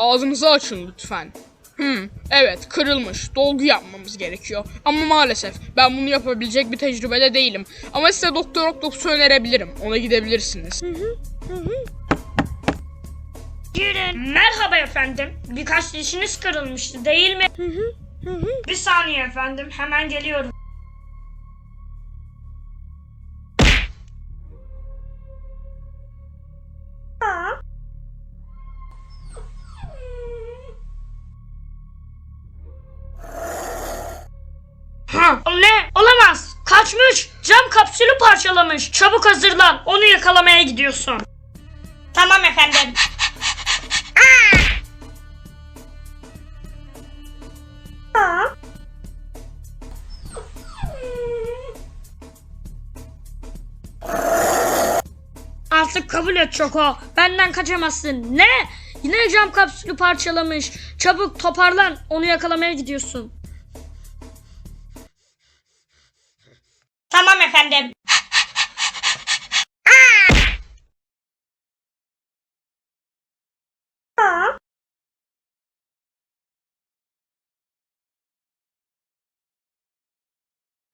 ağzınızı açın lütfen. Hmm, evet kırılmış. Dolgu yapmamız gerekiyor. Ama maalesef ben bunu yapabilecek bir tecrübede değilim. Ama size Doktor Octopus'u önerebilirim. Ona gidebilirsiniz. Girin. Merhaba efendim. Birkaç dişiniz kırılmıştı değil mi? Bir saniye efendim. Hemen geliyorum. Ha, o ne? Olamaz. Kaçmış. Cam kapsülü parçalamış. Çabuk hazırlan. Onu yakalamaya gidiyorsun. Tamam efendim. Artık kabul et Çoko. Benden kaçamazsın. Ne? Yine cam kapsülü parçalamış. Çabuk toparlan. Onu yakalamaya gidiyorsun. Efendim.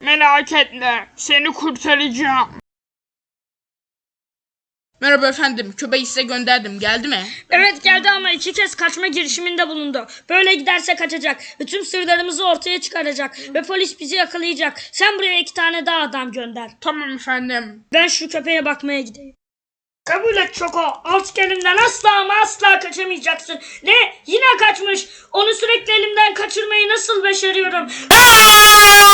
Merak etme. Seni kurtaracağım. Merhaba efendim. Köpeği size gönderdim. Geldi mi? Evet geldi ama iki kez kaçma girişiminde bulundu. Böyle giderse kaçacak. Bütün sırlarımızı ortaya çıkaracak. Ve polis bizi yakalayacak. Sen buraya iki tane daha adam gönder. Tamam efendim. Ben şu köpeğe bakmaya gideyim. Kabul et Çoko. Artık elimden asla ama asla kaçamayacaksın. Ne? Yine kaçmış. Onu sürekli elimden kaçırmayı nasıl başarıyorum? Aa!